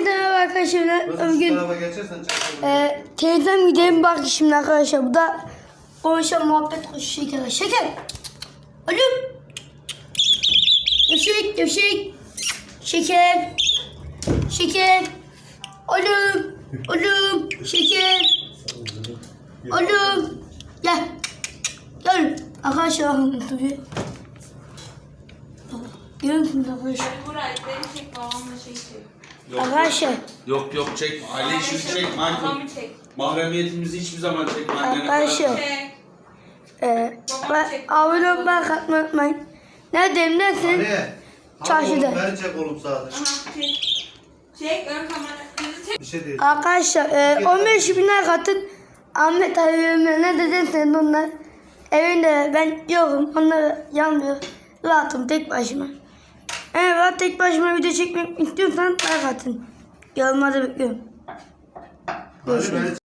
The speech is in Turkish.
Merhaba arkadaşlar. Bugün e, teyzem gidelim bak şimdi arkadaşlar. Bu da konuşan muhabbet kuş şeker. Şeker. Oğlum. Gevşek gevşek. Şeker. Şeker. Oğlum. Oğlum. Şeker. Oğlum. Gel. Gel. Arkadaşlar musunuz arkadaşlar? Buray beni çek babamla şey çek. Yok, Arkadaşlar. Yok yok çekme. Aile işini çekme. Babamı çek. Mahremiyetimizi hiçbir zaman çekme. Annene Arkadaşlar. kadar. Çek. Ee, ben abone olmayı katmayı unutmayın. Neredeyim neredesin? Ali. Çarşıda. Oğlum, beni çek oğlum sadece. Aha çek. Çek ön kamera. Bizi çek. Bir şey değil. Arkadaşlar e, 15 bin like atın. Ahmet abime ne dedin sen onlar? Evinde ben yokum. Onlar yanmıyor. Rahatım tek başıma. Rahat tek başıma video çekmek istiyorsan like atın. Yorumlarda bekliyorum. Beni